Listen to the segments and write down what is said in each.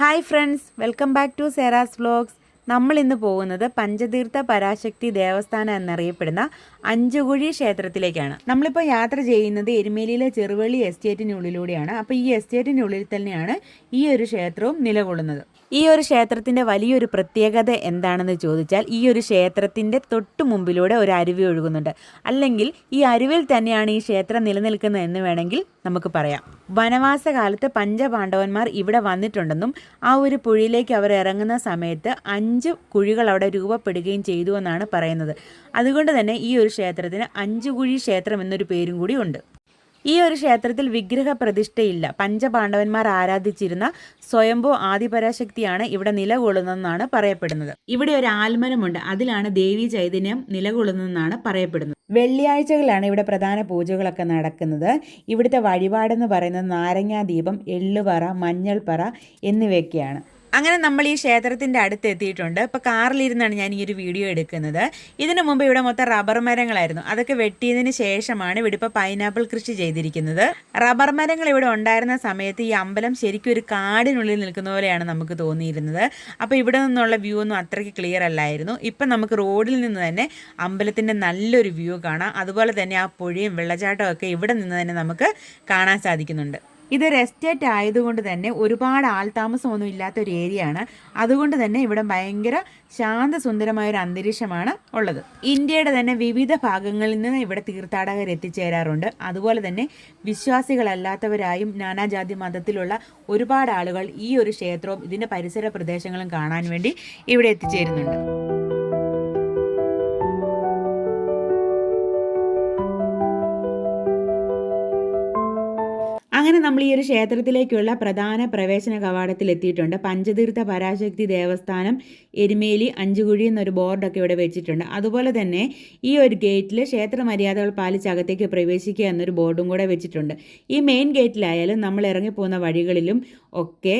Hi friends welcome back to Sera's vlogs. നമ്മൾ ഇന്ന് പോകുന്നത് പഞ്ചതീർത്ഥ പരാശക്തി ദേവസ്ഥാനം എന്നറിയപ്പെടുന്ന അഞ്ചുകുഴി ക്ഷേത്രത്തിലേക്കാണ്. നമ്മളിപ്പോൾ യാത്ര ചെയ്യുന്നത് എരുമേലിയിലെ ചെറുവള്ളി എസ്റ്റേറ്റിനുള്ളിലൂടെയാണ്. അപ്പോൾ ഈ എസ്റ്റേറ്റിനുള്ളിൽ തന്നെയാണ് ഈ ഒരു ക്ഷേത്രവും നിലകൊള്ളുന്നത്. ഈ ഒരു ക്ഷേത്രത്തിന്റെ വലിയൊരു പ്രത്യേകത എന്താണെന്ന് ചോദിച്ചാൽ ഈ ഒരു ക്ഷേത്രത്തിന്റെ തൊട്ടു മുമ്പിലൂടെ ഒരു അരുവി ഒഴുകുന്നുണ്ട്. അല്ലെങ്കിൽ ഈ അരുവിൽ തന്നെയാണ് ഈ ക്ഷേത്രം നിലനിൽക്കുന്നത് എന്ന് വേണമെങ്കിൽ നമുക്ക് പറയാം. വനവാസ കാലത്ത് പഞ്ചപാണ്ഡവന്മാർ ഇവിടെ വന്നിട്ടുണ്ടെന്നും ആ ഒരു പുഴയിലേക്ക് അവർ ഇറങ്ങുന്ന സമയത്ത് അഞ്ച് കുഴികൾ അവിടെ രൂപപ്പെടുകയും ചെയ്തു എന്നാണ് പറയുന്നത്. അതുകൊണ്ട് തന്നെ ഈ ഒരു ക്ഷേത്രത്തിന് അഞ്ചു കുഴി ക്ഷേത്രം എന്നൊരു പേരും കൂടി ഉണ്ട്. ഈ ഒരു ക്ഷേത്രത്തിൽ വിഗ്രഹ പ്രതിഷ്ഠയില്ല പഞ്ചപാണ്ഡവന്മാർ ആരാധിച്ചിരുന്ന സ്വയംഭൂ ആദിപരാശക്തിയാണ് ഇവിടെ നിലകൊള്ളുന്നതെന്നാണ് പറയപ്പെടുന്നത്. ഇവിടെ ഒരു ആൽമരമുണ്ട്. അതിലാണ് ദേവി ചൈതന്യം നിലകൊള്ളുന്നതെന്നാണ് പറയപ്പെടുന്നത്. വെള്ളിയാഴ്ചകളിലാണ് ഇവിടെ പ്രധാന പൂജകളൊക്കെ നടക്കുന്നത്. ഇവിടുത്തെ വഴിപാടെന്ന് പറയുന്നത് നാരങ്ങാദീപം എള്ളുപറ മഞ്ഞൾപ്പറ എന്നിവയൊക്കെയാണ്. അങ്ങനെ നമ്മൾ ഈ ക്ഷേത്രത്തിന്റെ അടുത്ത് എത്തിയിട്ടുണ്ട്. ഇപ്പോൾ കാറിലിരുന്നാണ് ഞാൻ ഈ ഒരു വീഡിയോ എടുക്കുന്നത്. ഇതിനു മുമ്പ് ഇവിടെ മൊത്തം റബ്ബർ മരങ്ങളായിരുന്നു. അതൊക്കെ വെട്ടിയതിന് ശേഷമാണ് ഇവിടെ ഇപ്പോൾ പൈനാപ്പിൾ കൃഷി ചെയ്തിരിക്കുന്നത്. റബ്ബർ മരങ്ങൾ ഇവിടെ ഉണ്ടായിരുന്ന സമയത്ത് ഈ അമ്പലം ശരിക്കും ഒരു കാടിനുള്ളിൽ നിൽക്കുന്ന പോലെയാണ് നമുക്ക് തോന്നിയിരുന്നത്. അപ്പോൾ ഇവിടെ നിന്നുള്ള വ്യൂ ഒന്നും അത്രയ്ക്ക് ക്ലിയർ അല്ലായിരുന്നു. ഇപ്പം നമുക്ക് റോഡിൽ നിന്ന് തന്നെ അമ്പലത്തിന്റെ നല്ലൊരു വ്യൂ കാണാം. അതുപോലെ തന്നെ ആ പുഴയും വെള്ളച്ചാട്ടവും ഒക്കെ ഇവിടെ നിന്ന് തന്നെ നമുക്ക് കാണാൻ സാധിക്കുന്നുണ്ട്. ഇതൊരു എസ്റ്റേറ്റ് ആയതുകൊണ്ട് തന്നെ ഒരുപാട് ആൾതാമസമൊന്നും ഇല്ലാത്ത ഒരു ഏരിയ ആണ്. അതുകൊണ്ട് തന്നെ ഇവിടെ ഭയങ്കര ശാന്തസുന്ദരമായ ഒരു അന്തരീക്ഷമാണ് ഉള്ളത്. ഇന്ത്യയുടെ തന്നെ വിവിധ ഭാഗങ്ങളിൽ നിന്ന് ഇവിടെ തീർത്ഥാടകർ എത്തിച്ചേരാറുണ്ട്. അതുപോലെ തന്നെ വിശ്വാസികളല്ലാത്തവരായും നാനാജാതി മതത്തിലുള്ള ഒരുപാട് ആളുകൾ ഈ ഒരു ക്ഷേത്രവും ഇതിന്റെ പരിസര പ്രദേശങ്ങളും കാണാൻ വേണ്ടി ഇവിടെ എത്തിച്ചേരുന്നുണ്ട്. അങ്ങനെ നമ്മൾ ഈ ഒരു ക്ഷേത്രത്തിലേക്കുള്ള പ്രധാന പ്രവേശന കവാടത്തിൽ എത്തിയിട്ടുണ്ട്. പഞ്ചതീർത്ഥ പരാശക്തി ദേവസ്ഥാനം എരുമേലി അഞ്ചുകുഴി എന്നൊരു ബോർഡൊക്കെ ഇവിടെ വെച്ചിട്ടുണ്ട്. അതുപോലെ തന്നെ ഈ ഒരു ഗേറ്റിൽ ക്ഷേത്ര മര്യാദകൾ പാലിച്ച് അകത്തേക്ക് പ്രവേശിക്കുക എന്നൊരു ബോർഡും കൂടെ വെച്ചിട്ടുണ്ട്. ഈ മെയിൻ ഗേറ്റിലായാലും നമ്മൾ ഇറങ്ങിപ്പോകുന്ന വഴികളിലും ഒക്കെ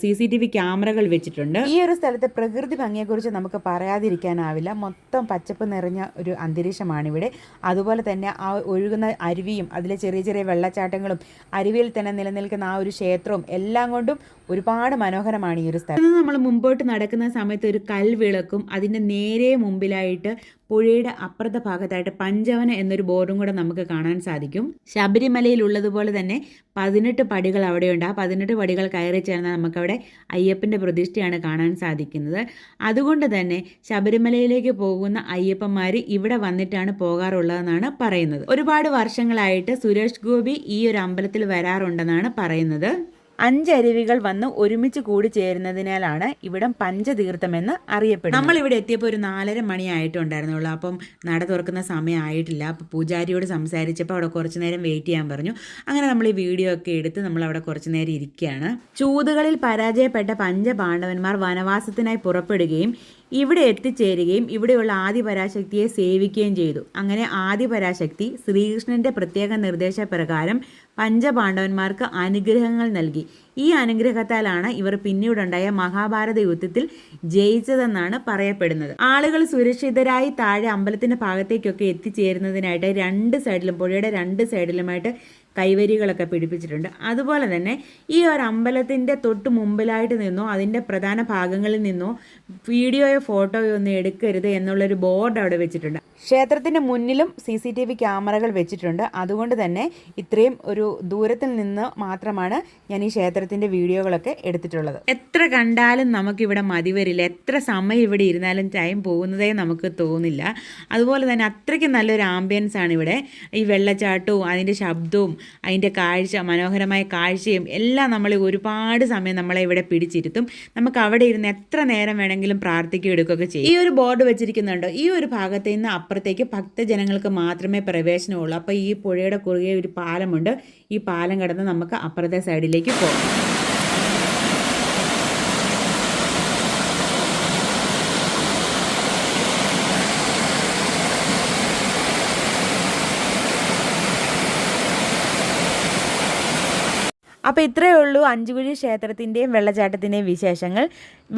സി സി ടി വി ക്യാമറകൾ വെച്ചിട്ടുണ്ട്. ഈ ഒരു സ്ഥലത്തെ പ്രകൃതി ഭംഗിയെക്കുറിച്ച് നമുക്ക് പറയാതിരിക്കാനാവില്ല. മൊത്തം പച്ചപ്പ് നിറഞ്ഞ ഒരു അന്തരീക്ഷമാണിവിടെ. അതുപോലെ തന്നെ ആ ഒഴുകുന്ന അരുവിയും അതിലെ ചെറിയ ചെറിയ വെള്ളച്ചാട്ടങ്ങളും അരുവിയിൽ തന്നെ നിലനിൽക്കുന്ന ആ ഒരു ക്ഷേത്രവും എല്ലാം കൊണ്ടും ഒരുപാട് മനോഹരമാണ് ഈ ഒരു സ്ഥലം. നമ്മൾ മുമ്പോട്ട് നടക്കുന്ന സമയത്ത് ഒരു കൽവിളക്കും അതിന്റെ നേരെ മുമ്പിലായിട്ട് പുഴയുടെ അപ്പുറത്തെ ഭാഗത്തായിട്ട് പഞ്ചവന എന്നൊരു ബോർഡും കൂടെ നമുക്ക് കാണാൻ സാധിക്കും. ശബരിമലയിൽ ഉള്ളതുപോലെ തന്നെ പതിനെട്ട് പടികൾ അവിടെയുണ്ട്. ആ പതിനെട്ട് പടികൾ കയറി ചേർന്നാൽ നമുക്കവിടെ അയ്യപ്പന്റെ പ്രതിഷ്ഠയാണ് കാണാൻ സാധിക്കുന്നത്. അതുകൊണ്ട് തന്നെ ശബരിമലയിലേക്ക് പോകുന്ന അയ്യപ്പന്മാർ ഇവിടെ വന്നിട്ടാണ് പോകാറുള്ളതെന്നാണ് പറയുന്നത്. ഒരുപാട് വർഷങ്ങളായിട്ട് സുരേഷ് ഗോപി ഈ ഒരു അമ്പലത്തിൽ വരാറുണ്ടെന്നാണ് പറയുന്നത്. അഞ്ചരുവികൾ വന്ന് ഒരുമിച്ച് കൂടി ചേരുന്നതിനാലാണ് ഇവിടം പഞ്ചതീർത്ഥമെന്ന് അറിയപ്പെടുന്നത്. നമ്മൾ ഇവിടെ എത്തിയപ്പോൾ ഒരു നാലര മണി ആയിട്ടുണ്ടായിരുന്നുള്ളൂ. അപ്പം നട തുറക്കുന്ന സമയം ആയിട്ടില്ല. അപ്പോൾ പൂജാരിയോട് സംസാരിച്ചപ്പോൾ അവിടെ കുറച്ച് നേരം വെയിറ്റ് ചെയ്യാൻ പറഞ്ഞു. അങ്ങനെ നമ്മൾ ഈ വീഡിയോ ഒക്കെ എടുത്ത് നമ്മൾ അവിടെ കുറച്ച് നേരം ഇരിക്കുകയാണ്. ചൂതുകളിൽ പരാജയപ്പെട്ട പഞ്ചപാണ്ഡവന്മാർ വനവാസത്തിനായി പുറപ്പെടുകയും ഇവിടെ എത്തിച്ചേരുകയും ഇവിടെയുള്ള ആദിപരാശക്തിയെ സേവിക്കുകയും ചെയ്തു. അങ്ങനെ ആദിപരാശക്തി ശ്രീകൃഷ്ണന്റെ പ്രത്യേക നിർദ്ദേശപ്രകാരം പഞ്ചപാണ്ഡവന്മാർക്ക് അനുഗ്രഹങ്ങൾ നൽകി. ഈ അനുഗ്രഹത്താലാണ് ഇവർ പിന്നീടുണ്ടായ മഹാഭാരത യുദ്ധത്തിൽ ജയിച്ചതെന്നാണ് പറയപ്പെടുന്നത്. ആളുകൾ സുരക്ഷിതരായി താഴെ അമ്പലത്തിന്റെ ഭാഗത്തേക്കൊക്കെ എത്തിച്ചേരുന്നതിനായിട്ട് രണ്ട് സൈഡിലും പുഴയുടെ രണ്ട് സൈഡിലുമായിട്ട് കൈവരികളൊക്കെ പിടിപ്പിച്ചിട്ടുണ്ട്. അതുപോലെ തന്നെ ഈ ഒരു അമ്പലത്തിന്റെ തൊട്ട് മുമ്പിലായിട്ട് നിന്നോ അതിന്റെ പ്രധാന ഭാഗങ്ങളിൽ നിന്നോ വീഡിയോയോ ഫോട്ടോയോ ഒന്നും എടുക്കരുത് എന്നുള്ളൊരു ബോർഡ് അവിടെ വെച്ചിട്ടുണ്ട്. ക്ഷേത്രത്തിന്റെ മുന്നിലും സി സി ടി വി ക്യാമറകൾ വെച്ചിട്ടുണ്ട്. അതുകൊണ്ട് തന്നെ ഇത്രയും ഒരു ദൂരത്തിൽ നിന്ന് മാത്രമാണ് ഞാൻ ഈ ക്ഷേത്രത്തിന്റെ വീഡിയോകളൊക്കെ എടുത്തിട്ടുള്ളത്. എത്ര കണ്ടാലും നമുക്കിവിടെ മതി വരില്ല. എത്ര സമയം ഇവിടെ ഇരുന്നാലും ടൈം പോകുന്നതേ നമുക്ക് തോന്നില്ല. അതുപോലെ തന്നെ അത്രയ്ക്ക് നല്ലൊരു ആംബിയൻസ് ആണ് ഇവിടെ. ഈ വെള്ളച്ചാട്ടവും അതിന്റെ ശബ്ദവും അതിന്റെ കാഴ്ച മനോഹരമായ കാഴ്ചയും എല്ലാം നമ്മൾ ഒരുപാട് സമയം നമ്മളെ ഇവിടെ പിടിച്ചിരുത്തും. നമുക്ക് അവിടെ ഇരുന്ന് എത്ര നേരം വേണമെങ്കിലും പ്രാർത്ഥിക്കുകയും എടുക്കുകയൊക്കെ ചെയ്യും. ഈ ഒരു ബോർഡ് വെച്ചിരിക്കുന്നുണ്ടോ? ഈ ഒരു ഭാഗത്ത് നിന്ന് അപ്പുറത്തേക്ക് ഭക്തജനങ്ങൾക്ക് മാത്രമേ പ്രവേശനമുള്ളൂ. അപ്പോൾ ഈ പുഴയുടെ കുറുകെ ഒരു പാലമുണ്ട്. ഈ പാലം കടന്ന് നമുക്ക് അപ്പുറത്തെ സൈഡിലേക്ക് പോകാം. അപ്പോൾ ഇത്രയേ ഉള്ളൂ അഞ്ചുകുഴി ക്ഷേത്രത്തിന്റെയും വെള്ളച്ചാട്ടത്തിന്റെയും വിശേഷങ്ങൾ.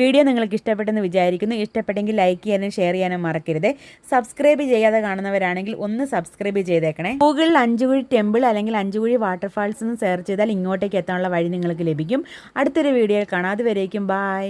വീഡിയോ നിങ്ങൾക്ക് ഇഷ്ടപ്പെട്ടെന്ന് വിചാരിക്കുന്നു. ഇഷ്ടപ്പെട്ടെങ്കിൽ ലൈക്ക് ചെയ്യാനും ഷെയർ ചെയ്യാനും മറക്കരുത്. സബ്സ്ക്രൈബ് ചെയ്യാതെ കാണുന്നവരാണെങ്കിൽ ഒന്ന് സബ്സ്ക്രൈബ് ചെയ്തേക്കണേ. ഗൂഗിളിൽ അഞ്ചുകുഴി ടെമ്പിൾ അല്ലെങ്കിൽ അഞ്ചുകുഴി വാട്ടർഫാൾസ് എന്ന് സെർച്ച് ചെയ്താൽ ഇങ്ങോട്ടേക്ക് എത്താനുള്ള വഴി നിങ്ങൾക്ക് ലഭിക്കും. അടുത്തൊരു വീഡിയോയിൽ കാണാം. അതുവരേക്കും ബായ്